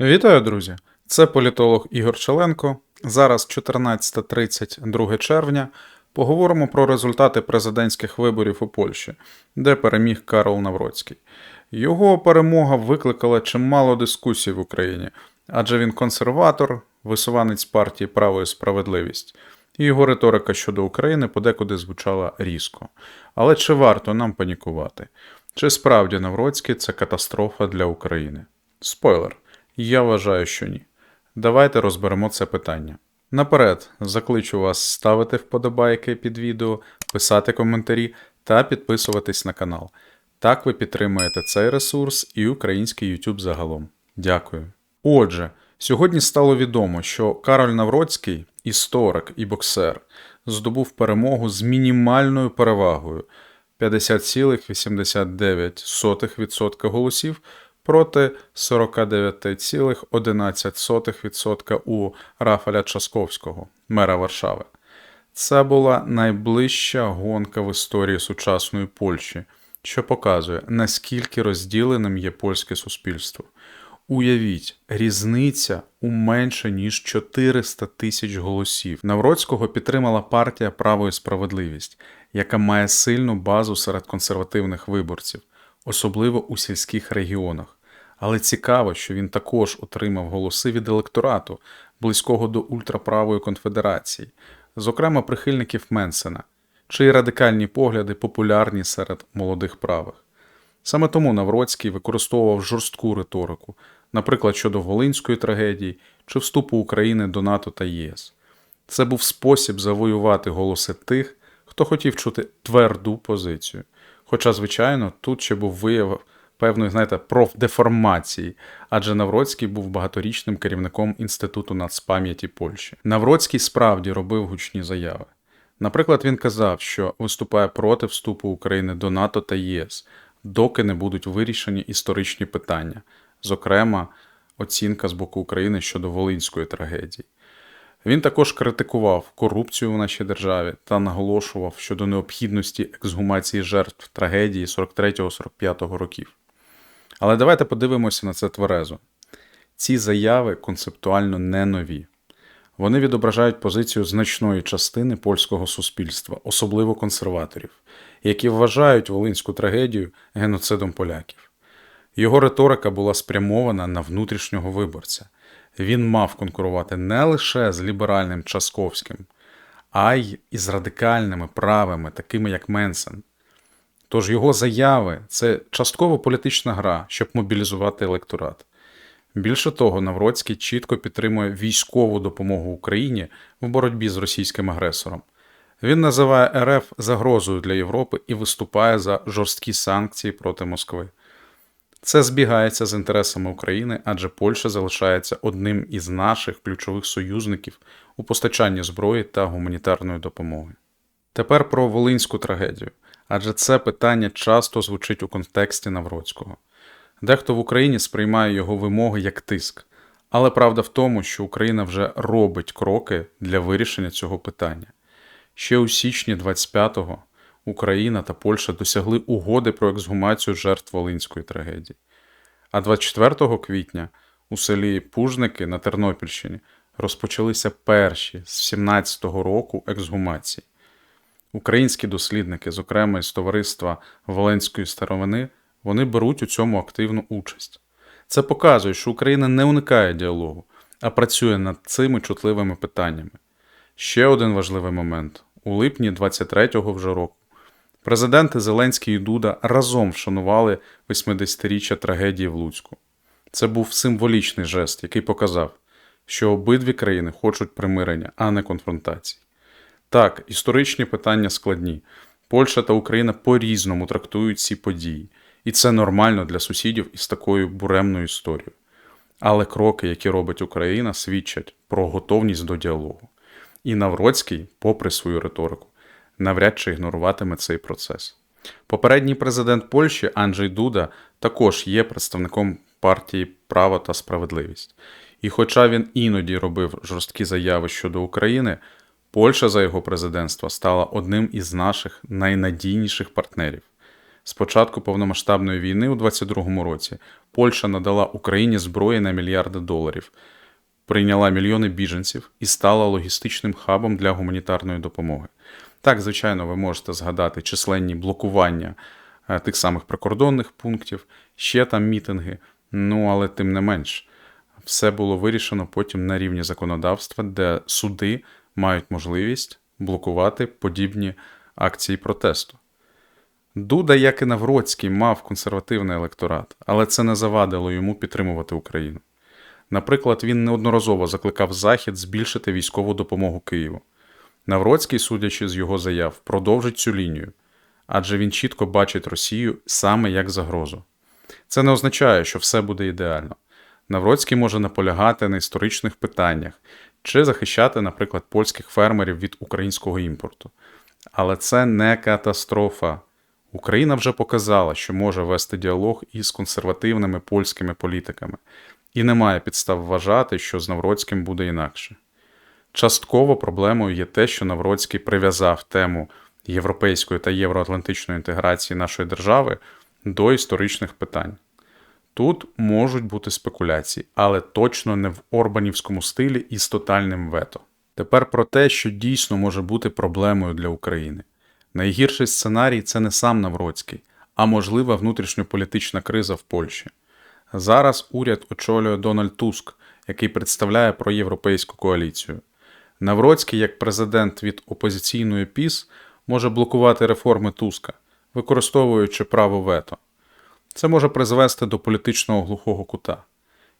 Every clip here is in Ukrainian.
Вітаю, друзі! Це політолог Ігор Челенко. Зараз 14.30, 2 червня. Поговоримо про результати президентських виборів у Польщі, де переміг Карол Навроцький. Його перемога викликала чимало дискусій в Україні, адже він консерватор, висуванець партії Право і справедливість. І його риторика щодо України подекуди звучала різко. Але чи варто нам панікувати? Чи справді Навроцький це катастрофа для України? Спойлер. Я вважаю, що ні. Давайте розберемо це питання. Наперед, закличу вас ставити вподобайки під відео, писати коментарі та підписуватись на канал. Так ви підтримуєте цей ресурс і український YouTube загалом. Дякую. Отже, сьогодні стало відомо, що Кароль Навроцький, історик і боксер, здобув перемогу з мінімальною перевагою 50,89% голосів проти 49,11% у Рафаля Часковського, мера Варшави. Це була найближча гонка в історії сучасної Польщі, що показує, наскільки розділеним є польське суспільство. Уявіть, різниця у менше ніж 400 тисяч голосів. Навроцького підтримала партія Право і справедливість, яка має сильну базу серед консервативних виборців, особливо у сільських регіонах. Але цікаво, що він також отримав голоси від електорату, близького до ультраправої конфедерації, зокрема прихильників Менсена, чиї радикальні погляди популярні серед молодих правих. Саме тому Навроцький використовував жорстку риторику, наприклад, щодо Волинської трагедії чи вступу України до НАТО та ЄС. Це був спосіб завоювати голоси тих, хто хотів чути тверду позицію. Хоча, звичайно, тут ще був вияв певної, знаєте, профдеформації, адже Навроцький був багаторічним керівником Інституту нацпам'яті Польщі. Навроцький справді робив гучні заяви. Наприклад, він казав, що виступає проти вступу України до НАТО та ЄС, доки не будуть вирішені історичні питання, зокрема, оцінка з боку України щодо Волинської трагедії. Він також критикував корупцію в нашій державі та наголошував щодо необхідності ексгумації жертв трагедії 43-45 років. Але давайте подивимося на це тверезо. Ці заяви концептуально не нові. Вони відображають позицію значної частини польського суспільства, особливо консерваторів, які вважають волинську трагедію геноцидом поляків. Його риторика була спрямована на внутрішнього виборця. Він мав конкурувати не лише з ліберальним Часковським, а й із радикальними правими, такими як Менсен. Тож його заяви це частково політична гра, щоб мобілізувати електорат. Більше того, Навроцький чітко підтримує військову допомогу Україні в боротьбі з російським агресором. Він називає РФ загрозою для Європи і виступає за жорсткі санкції проти Москви. Це збігається з інтересами України, адже Польща залишається одним із наших ключових союзників у постачанні зброї та гуманітарної допомоги. Тепер про волинську трагедію, адже це питання часто звучить у контексті Навроцького. Дехто в Україні сприймає його вимоги як тиск, але правда в тому, що Україна вже робить кроки для вирішення цього питання. Ще у січні 25-го Україна та Польща досягли угоди про ексгумацію жертв Волинської трагедії. А 24 квітня у селі Пужники на Тернопільщині розпочалися перші з 17-го року ексгумації. Українські дослідники, зокрема із товариства Волинської старовини, вони беруть у цьому активну участь. Це показує, що Україна не уникає діалогу, а працює над цими чутливими питаннями. Ще один важливий момент: у липні 23-го вже року президенти Зеленський і Дуда разом вшанували 80-річчя трагедії в Луцьку. Це був символічний жест, який показав, що обидві країни хочуть примирення, а не конфронтації. Так, історичні питання складні. Польща та Україна по-різному трактують ці події, і це нормально для сусідів із такою буремною історією. Але кроки, які робить Україна, свідчать про готовність до діалогу. І Навроцький, попри свою риторику, навряд чи ігноруватиме цей процес. Попередній президент Польщі Анджей Дуда також є представником партії Право та справедливість. І хоча він іноді робив жорсткі заяви щодо України, Польща за його президентства стала одним із наших найнадійніших партнерів. З початку повномасштабної війни у 2022 році Польща надала Україні зброї на мільярди доларів, прийняла мільйони біженців і стала логістичним хабом для гуманітарної допомоги. Так, звичайно, ви можете згадати численні блокування е, тих самих прикордонних пунктів, ще там мітинги. Ну, але тим не менш, все було вирішено потім на рівні законодавства, де суди мають можливість блокувати подібні акції протесту. Дуда, як і Навроцький, мав консервативний електорат, але це не завадило йому підтримувати Україну. Наприклад, він неодноразово закликав Захід збільшити військову допомогу Києву. Навроцький, судячи з його заяв, продовжить цю лінію, адже він чітко бачить Росію саме як загрозу. Це не означає, що все буде ідеально. Навроцький може наполягати на історичних питаннях чи захищати, наприклад, польських фермерів від українського імпорту. Але це не катастрофа. Україна вже показала, що може вести діалог із консервативними польськими політиками, і немає підстав вважати, що з Навроцьким буде інакше. Частково проблемою є те, що Навроцький прив'язав тему європейської та євроатлантичної інтеграції нашої держави до історичних питань. Тут можуть бути спекуляції, але точно не в Орбанівському стилі і з тотальним вето. Тепер про те, що дійсно може бути проблемою для України. Найгірший сценарій це не сам Навроцький, а можлива внутрішньополітична криза в Польщі. Зараз уряд очолює Дональд Туск, який представляє проєвропейську коаліцію. Навроцький, як президент від опозиційної ПІС, може блокувати реформи Туска, використовуючи право вето. Це може призвести до політичного глухого кута.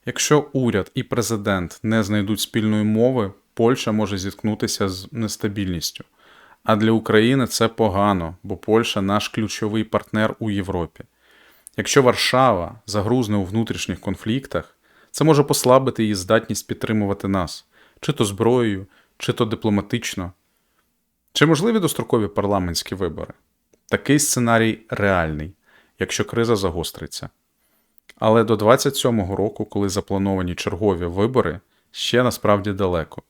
Якщо уряд і президент не знайдуть спільної мови, Польща може зіткнутися з нестабільністю. А для України це погано, бо Польща наш ключовий партнер у Європі. Якщо Варшава загрузне у внутрішніх конфліктах, це може послабити її здатність підтримувати нас, чи то зброєю, чи то дипломатично. Чи можливі дострокові парламентські вибори? Такий сценарій реальний, якщо криза загостриться. Але до 27-го року, коли заплановані чергові вибори, ще насправді далеко,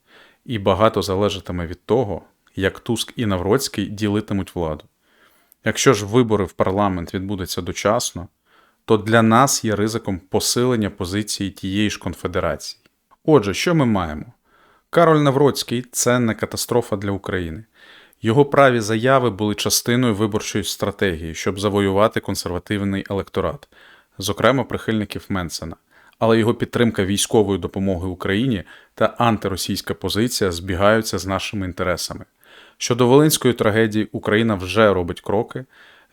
і багато залежатиме від того, як Туск і Навроцький ділитимуть владу. Якщо ж вибори в парламент відбудуться дочасно, то для нас є ризиком посилення позиції тієї ж конфедерації. Отже, що ми маємо? Кароль Навроцький це не катастрофа для України. Його праві заяви були частиною виборчої стратегії, щоб завоювати консервативний електорат, зокрема прихильників Менсена. Але його підтримка військової допомоги Україні та антиросійська позиція збігаються з нашими інтересами. Щодо Волинської трагедії, Україна вже робить кроки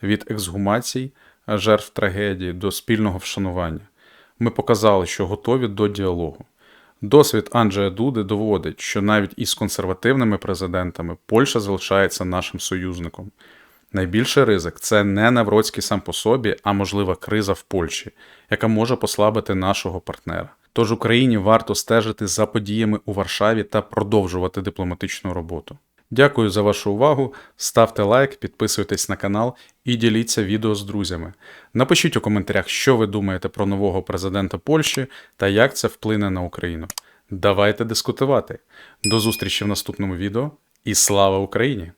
від ексгумацій жертв трагедії до спільного вшанування. Ми показали, що готові до діалогу. Досвід Анджея Дуди доводить, що навіть із консервативними президентами Польща залишається нашим союзником. Найбільший ризик це не Навроцький сам по собі, а можлива криза в Польщі, яка може послабити нашого партнера. Тож Україні варто стежити за подіями у Варшаві та продовжувати дипломатичну роботу. Дякую за вашу увагу. Ставте лайк, підписуйтесь на канал і діліться відео з друзями. Напишіть у коментарях, що ви думаєте про нового президента Польщі та як це вплине на Україну. Давайте дискутувати. До зустрічі в наступному відео і слава Україні!